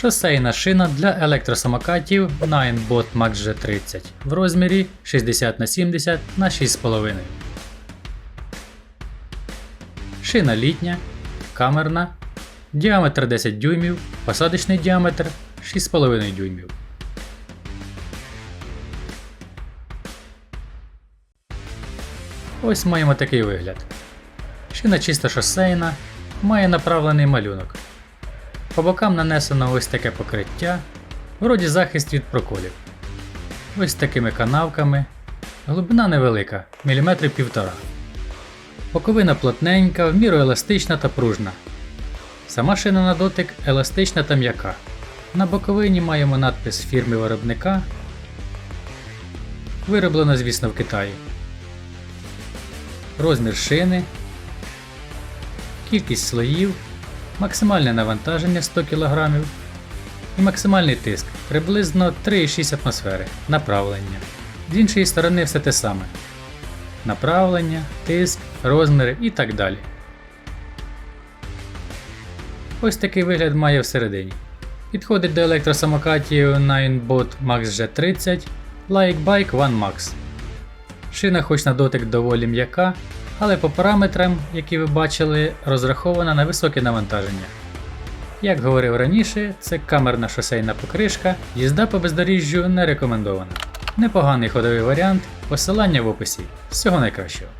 Шосейна шина для електросамокатів Ninebot Max G30 в розмірі 60 на 70 на 6,5. Шина літня, камерна, діаметр 10 дюймів, посадочний діаметр 6,5 дюймів. Ось маємо такий вигляд. Шина чисто шосейна, має направлений малюнок. По бокам нанесено ось таке покриття, вроді захист від проколів. Ось такими канавками. Глибина невелика, міліметри півтора. Боковина плотненька, в міру еластична та пружна. Сама шина на дотик еластична та м'яка. На боковині маємо надпис фірми виробника. Вироблено, звісно, в Китаї. Розмір шини, кількість слоїв, максимальне навантаження 100 кг і максимальний тиск приблизно 3,6 атмосфери. Направлення. З іншої сторони все те саме. Направлення, тиск, розміри і так далі. Ось такий вигляд має всередині. Підходить до електросамокатів Ninebot Max G30 Like Bike One Max. Шина хоч на дотик доволі м'яка, але по параметрам, які ви бачили, розрахована на високе навантаження. Як говорив раніше, це камерна шосейна покришка, їзда по бездоріжжю не рекомендована. Непоганий ходовий варіант, посилання в описі. Всього найкращого.